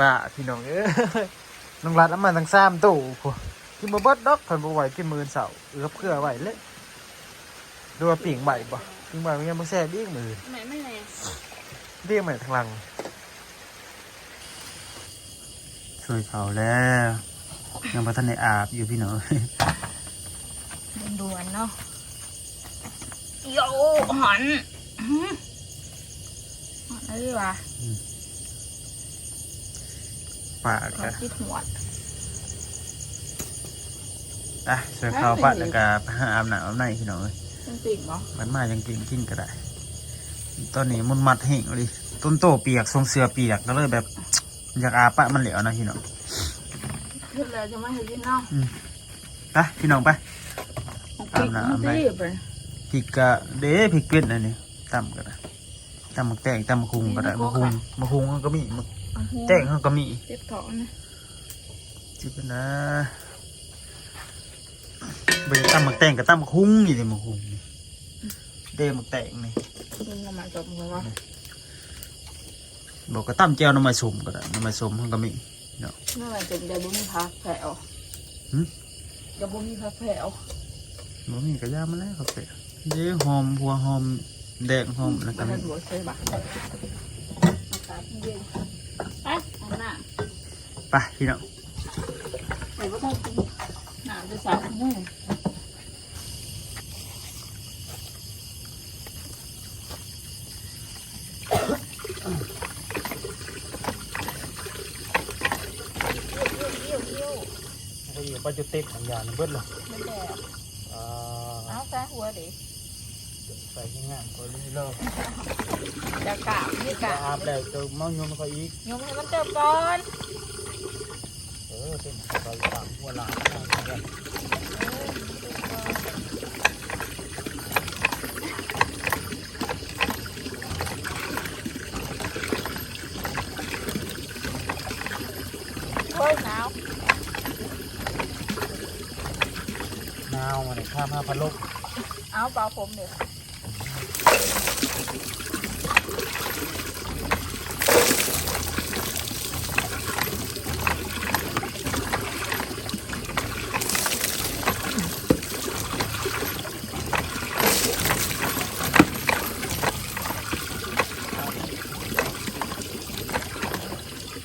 ปลาพี่น้องเอ้ยน้องรัดเอามาทั้งสามตู้พวกกินบ่เบิดดอกเพิ่นบ่ไหวกินมื้อเสาร์เอือเพื่อไหวเลยดูว่าปิ่งใบบ่ปิ่งใบมันยังบ่แซ่บอีกมื้อไหนไม่ไหนเรียกมาทางหลังช่วยเขาแล้วยังบ่ทันได้อาบอยู่พี่น้องด่วนๆเนาะโยหันอื้อหันอะไรวะ ปลาขอก็จิตหัวอะช่วยเขาปะแล้วก็ไปหาอาบน้ำอาบในพี่น้องเอ้ยเป็นปิ่งเหรอมันมายังกินกินก็ได้ ตอนนี้มันมัดแห้งเลยต้นโตเปียกทรงเสือเปียกก็เลยแบบอยากอาบปะมันเหลวนะพี่น้องขึ้นแล้วจะไม่ให้กินเนาะไปพี่น้องไปเอาปิ่งอาบน้ำมันตีบเลยพริกกะเด้พริกเป็ดอันนี้ตำก็ได้ตำหมักแตงตำมะคุงก็ได้มะคุงมะคุงมันก็มีมะเอาหัวแตงมันก็มีเจ็บท้องนะจิบนะเบยตำหมักแตงกับตำมะคุงนี่เลยมะคุงนี่เด้หมักแตงนี่กินกับมาจบเลยวะบอกก็ตำแจ่วน้ำมันสมก็ได้น้ำมันสมมันก็มีเนาะเมื่อไหร่จะได้บุ้มีพักแผลวหึจะบุ้มีพักแผลวบ่มีกระยามาแล้วครับเป๊ะเด้หอมหัวหอม แดงหอมแล้วก็บ้ามีนบัวใช่ปะอากาศเย็นไปอันน่ะไปพี่น้องแต่ว่าต้องกินน้ำจะสาวนู่นก็อยู่ปัจจุเต็กของยานเบิดหรอไม่แดดอ่าเอาซะหัวดิ ใส่ที่งานก็รีเลิกจะกราบไม่กราบอาบแล้วจะเมายมเขาอีก ยมให้มันเติบก่อนเออเป็นไปตามหัวหลานกันเฮ้ยหนาวนาวมาเนี่ยข้ามห้าพันลบเอาเปล่าผมเดี๋ยว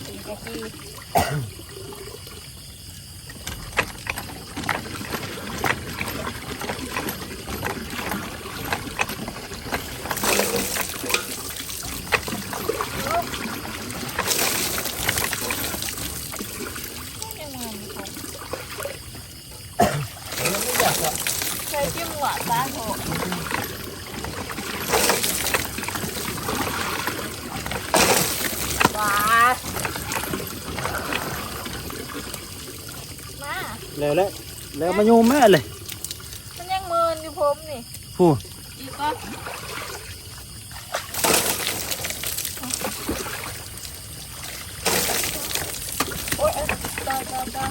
สี่กะทิยังไงมีผมใช้จิ้มหวานตาโถหวานมา แล้วแล้วแล้ว มาโยมแม่เลย มันยังเมินอยู่ผมนี่ผู้อีกก็โอ๊ยเอ้ยตายตายตาย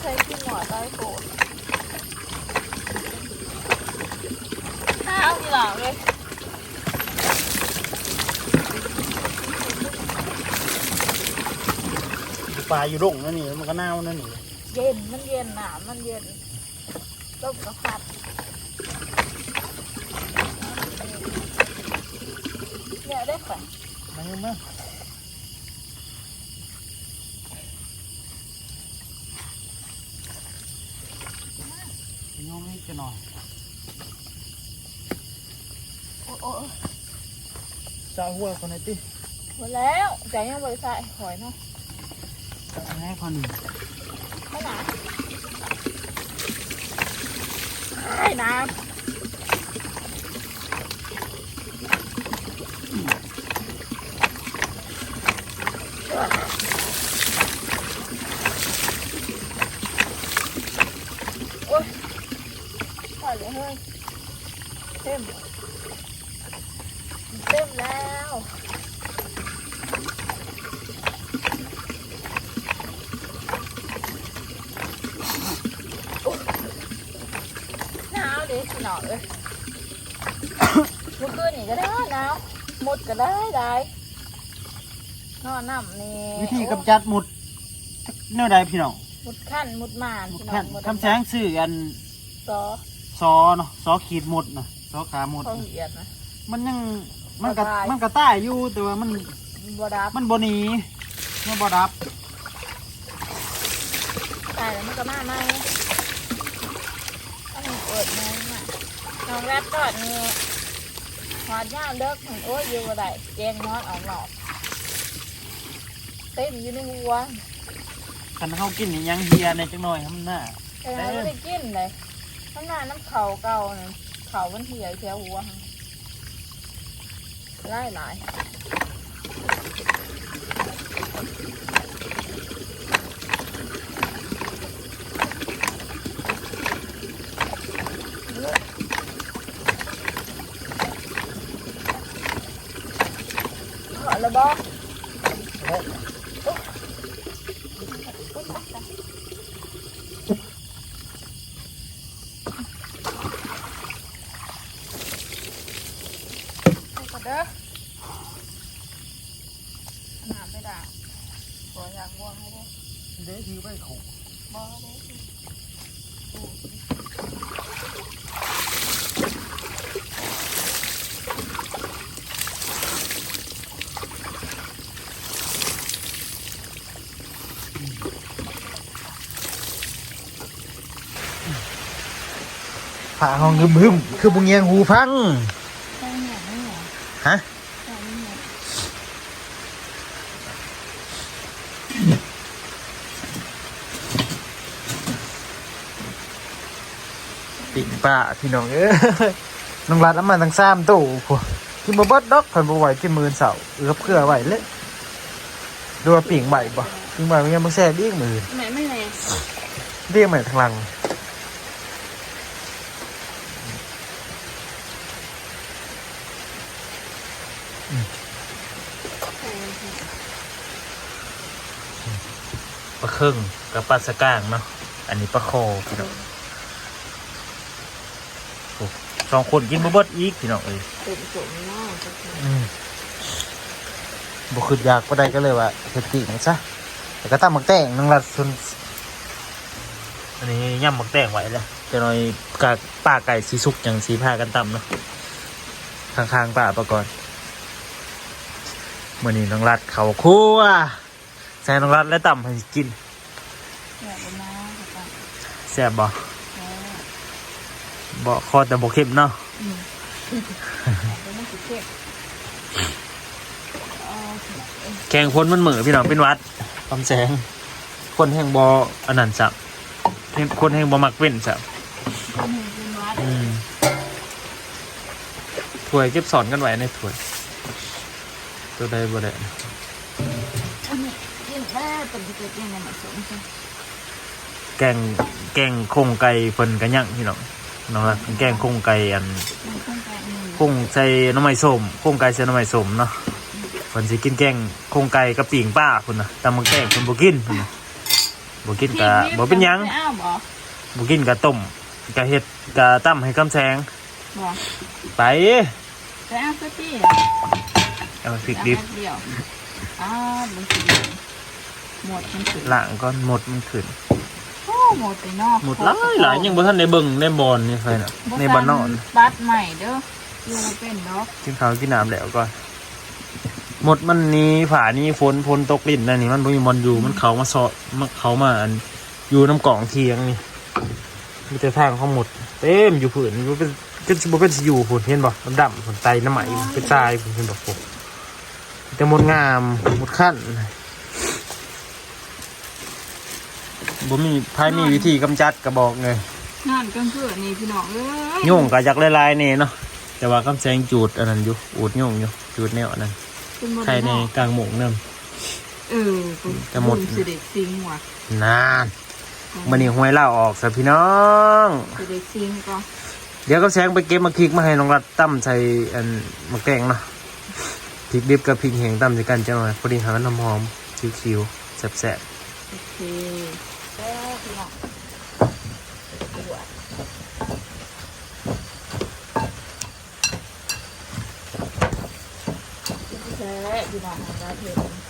ใช้ที่หัวใต้โกดถ้าเอาทีหลังเลย ปลาอยู่ร่งนั่นนี่มันก็น่าวนั่นนี่เย็นมันเย็นหนามันเย็นต้มกระพัดเนี่ยได้ค่ะมาโยมแม่โยมนี่จะหน่อยโอ้โอ้สาวหัวคนไหนติหมดแล้วใจยังบริษัทหอยเนาะ แม่คนหนึ่งไม่หนาไอ้น้ำโอ๊ยปล่อยเลยเฮ้ยเต็มเต็มแล้ว หนาวดิสิหนาวเลยเมื่อคืนนี่ก็ได้นะมุดก็ได้ได้นอนน้ำนี่วิธีกำจัดหมุดแนวใดพี่น้องมุดขั้นมุดมานหมุดพี่น้องขั้นมุดคำแสงสื่ออันซอซอเนาะซอขีดหมุดนะซอขาหมุดเขาเหยียดนะ มันยังมันก็บ่ได้ มันก็ใต้อยู่แต่ว่ามันบดับมันบหนีมันบดับตายแล้วมันก็มาไหมต้องเปิดมน่ะน้องแรดตอดนี่หอดย่าเลิกโอ้ยอยู่บ่ได้แจงนอนออกหลอกเต็มอยู่ในหัวคันเขากินนี่ยังเฮียในจังหน่อยทำหน้าเราไม่ได้กินเลยข้างหน้าน้ำเข่าเก่าเนี่ยเข่ามันเหี่ยวแถวหัวหั่นไล่หลาย ขอระบอกให้ก่อนเด้อขนาดไม่ได้ขออยากบวงให้ด้วย เด้ทีไปขู่ บอได้สิ ผ่าห้องหึมหึมคือบุงเงียงหูพังใช่เนี่ยไม่เนี่ยฮะใช่เนี่ยปิ่งป้าพี่น้องเอ้ยน้องรัดน้ำมันทั้งสามตู้พวกกินบ่เบิดดอกผ่นบ่ไหวกินมือเสาเอือบเพื่อไหวเลยดูว่าปิ่งใบบ่ปิ่งใบมันยังบ่แซ่บอีกมือไหนไม่ไหนเรียกใหม่ทางหลัง เครึ่งกับปลาสะก้างเนาะอันนี้ปลาโคพี่น้องโอ้สองคนกินบ่เบิดอีกพี่น้องเอ้ยตุ่มตุ่มๆเนาะจะกินอืมบ่คืออยากบ่ได้ก็เลยว่าเฮ็ดติมันซะแต่ก็ตำหมักแตงนังรัดซุนอันนี้ย่ำหมักแตงไว้แล้วจะหน่อยกะป้าไก่สีสุกอย่างสีผ้ากันตำเนาะข้างๆป้าประกอนมื้อนี้น้องรัดเขาครัวใส่น้องรัดและตำให้กิน เนี่ยเป็นน้ำกับปลา แซ่บบ่แท้บ่คอแต่บ่เค็มเนาะอืมเป็นน้ำสีเข้มเอาเอ้ยแกงพ้นมันเหมือพี่น้องเป็นหวัดคำแสง คนแห่งบ่อันนั้นสับคนแห่งบ่มักเว้นสับเป็นเห็นเป็นวัดอืมถ้วยเก็บสอนกันไว้ในถ้วย ตัวใดบ่ได้อันนี้กินได้เป็นที่เกิดยังไงมาสมใช่แกง แกงโครงไก่เพิ่นกันยังพี่น้องน้องรักแกงโครงไก่อันในโครงการหนึ่งโครงใส่หน้ำไม้ส้มโครงไก่ใส่หน้ำไม้ส้มเนาะเพิ่นสิกินแกงโครงไก่กับปิ่งป้าพุ่นน่ะแต่มันแกงเพิ่นบ่กินพุ่นน่ะบ่กินก็บ่เป็นหยังไม่อ้าวบ่บุกินกะต้มกะเห็ดกะตั้มให้กำแซงบ่ไปไปอ้าวสักทีเอาพริกดิบเดียวอ้าวมันสิหมดมันสิล้างก้อนหมดมันขึ้นโอ้ หมดไปนอกหมดหลายหลายยังบ่ทันได้เบิ่งได้บอลนี่ใครน่ะในบ้านนอนบัตรใหม่เด้ออยู่บ่เป็นเนาะกินข้าวกินน้ำแล้วก่อนหมดมันนี้ฝานี้ฝนฝนตกลิ่นนั่นนี่มันบ่มีมอนอยู่มันเขามาเซาะมันเขามาอันอยู่น้ำกล่องเทียงนี่มีแต่ทางเขาหมด เต็มอยู่ผืนบ่เป็นเป็นบ่เป็นสิอยู่ผืนเห็นบ่ดำๆผืนไตน้ำไหมเป็นทรายผืนเห็นบ่พวกแต่หมดงามหมดขั้น บ่มีพายมีวิธีกำจัดกระบอกเลยงานกลางคืนนี่พี่น้องเอ้ยโยุ่งกับจักหลายๆนี่เนาะแต่ว่าคำแสงจูดอันนั้นอยู่อูดโยุ่งอยู่จูดแนวอันนั้นเป็นหมดใครในเนาะกลางหมงเนิ่มเออจะหมดสิเด็กซิงว่ะนานมันนี่ห้วยเล่าออกซะพี่น้องสิเด็กซิงก็เดี๋ยวก็แสงไปเก็บมาคลิกมาให้น้องรัดตั้มใส่อันมะแกงเนาะพริกดิบกับพริกแห้งตั้มใส่กันจังหน่อยพอดีหาน้ำหอมคิวๆแซ่บโอเค ท้พี่นะเงมาเท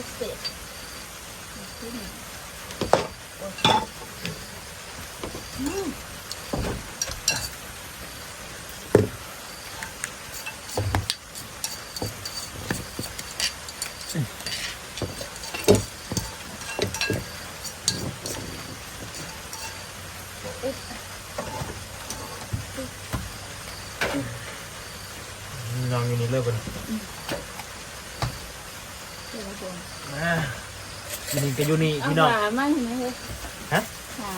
ก็เสร็จขึ้นโอ้ยอืมเอ๊ะนอนอยู่นี่เลิกกันเดี๋ยว อ่าอยู่นี่ก็อยู่นี่เอาพี่น้องหามาเห็นไหมเฮ้ยฮะหา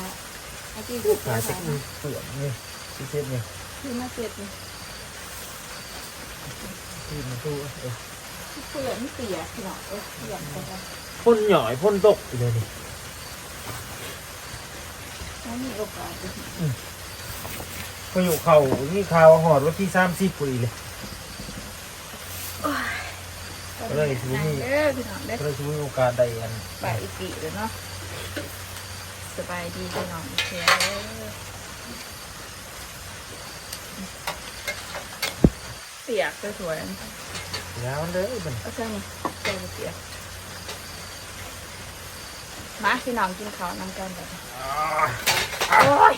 ไอ้ที่ดูดหาหาสักมือเปลือกนี่ที่เช็ดนี่ที่มาเสร็จนี่ที่มันตู้เออเปลือกไม่เปียกหรอกเออเปียกไปแล้วพ่นหน่อยพ่นตกอีกเลยนี่ไม่มีโอกาสเลยพายุเข่านี่ข่าวหอดว่าที่สามสิบปุรีเลย ก็ เลยถือมีเด้อพี่น้องเด้อก็เลยช่วยโอกาสได้อันไปอีกปีเลยเนาะสบายดีพี่น้องเชียเปียกสวยๆแล้วเลยมันเอาใช่นี่ใส่เปียกมาพี่น้องกินข้าวนำกันแบบอ่าโอ้ย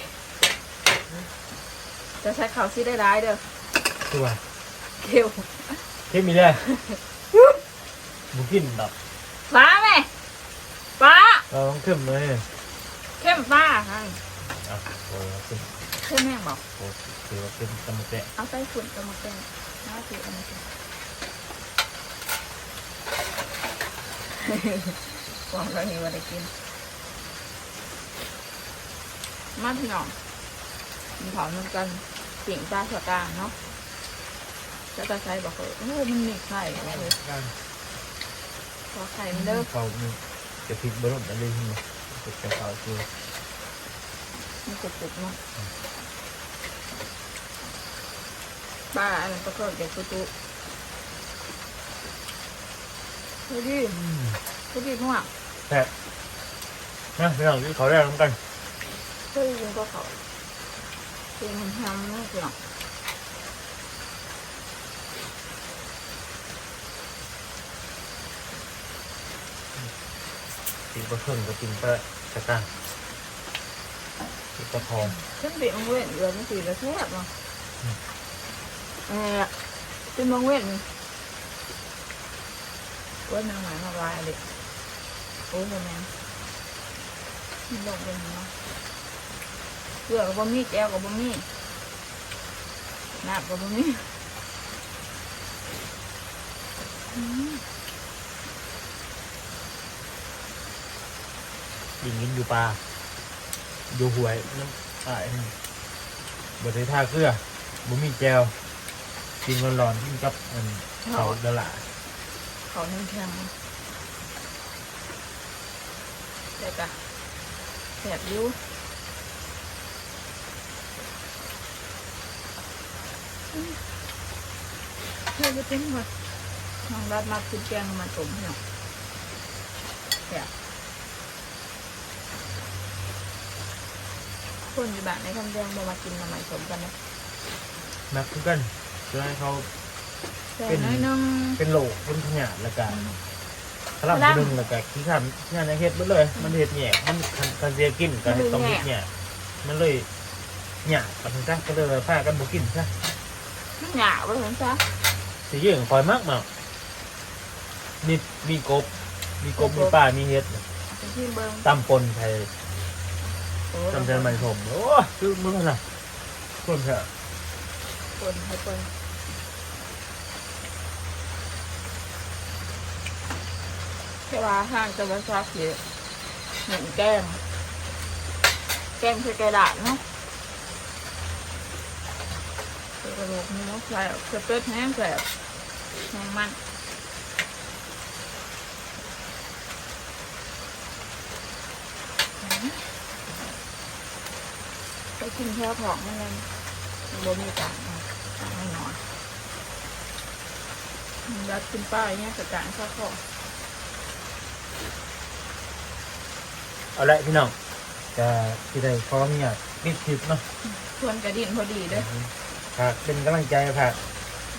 จะใช้ข้าวซีได้ร้ายเด้อตัวเขียวเข้มมีเลย บุกินดอกฟ้าแม่ฟ้าเราต้องเข้มเลยเข้มฟ้าค่ะอะโอ้ยเข้มเข้มแม่งบอกโอ้ยถือว่าเข้มตะมุแตะเอาใส่ฝุ่นกระมาแกงน่าถือเอันนี้หวังว่านี้ว่าได้กิน มาพี่น้องมีเผาเหมือนกันเสียงจ้าสกลางเนาะจะตาใช้บอกเลยโอ้มันมีไข่เลย พอไข่มันเด้อเขามีจะพลิกบรมอะไรที่มันจะเขาคือมันกรุบๆเนาะป้าอันนั้นประกอบเด็กกุตุเฮ้ยดิเฮ้ยดิพวกแต่นะพี่น้องที่เขาได้ร่วมกันเฮ้ยยิงก็เขาเสียงมันทำนะพี่น้อง ตีกระเพิ่งก็กินไปตะกร้าตีกระทอง ขึ้นไปมังเว้นเดือนมันสี่ละแทบเนาะเออเป็นมังเว้นว่านางหมายมาลายเลยโอ้ยแม่มันลงเป็นเนาะเกลือกับบะมี่แก้วกับบะมี่น้ำกับบะมี่อืม ยิงยินอยู่ปลาอยู่หวยน้ำอ่านี่บดได้ท่าเกลือบุมีแจวกินร้อนๆกินกับอันเขาเดละเขาแข็งๆแต่กะแสบยูอืมเฮ้ยจะเป็นหมดน้องรัดมาคุณแกงมาต้มเนาะแสบ คนอยู่บ้านในคำแดงมามากินมาใหม่สมกันนะนักคือกันเพื่อให้เขา แต่เป็น น้อยนึงเป็นโหลเป็นขยะแล้วกันขลังหนึ่งแล้วก็ขี้ขันงานในเฮ็ดไปเลย มันเฮ็ดแหน่มันคันคันเสียกินก็ให้ต้องเฮ็ดแหน่มันเลยหยาบกันซะก็เลยพากันบ่กินซะมันหยาบเลยเห็นซะสิเยอะคอยมากมากมีมีกบ มีกบมีปลามีเฮ็ด เป็นที่เบิ้งตำปนไทย โอ้ตำเจนมันผมโอ้คือมึงน่ะคนเถอะคนให้คนแค่ว่าห้างจะมาซักเยอะหมือนแก้มแก้มใช้กระดาษเนาะเดี๋ยวก็ระดูกหมูแสบกระเป็ดแห้งแสบมัน กินแค่ของนั่นเลยบ่มีจานจานให้นอนยัดกินป้ายเนี่ยกับจานข้าวของเอาละพี่น้องจะที่ได้พร้อมเนี่ยปิดคลิปเนาะชวนกระดิ่งพอดีเด้อฝากเป็นกำลังใจฝาก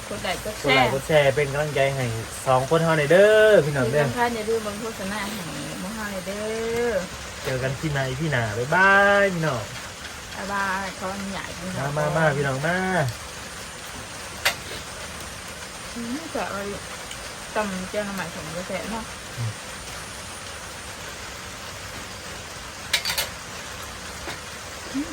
กดไลค์กดกแชดไลร์ค์กดแชร์เป็นกำลังใจให้สองคนเฮาหน่อยเด้อพี่น้องที่เด้อสำคัญอย่าลืมเบังโฆษณาให้มหาเลยเด้อเจอกันที่ไหนพี่หนาบ๊ายบายพี่น้อง บ๊ายบายเขาใหญ่พี่น้มาองมามาพี่น้องมาอืมจะเอาตำเจ้าหน้าหมายถึงกระแสเนาะอืม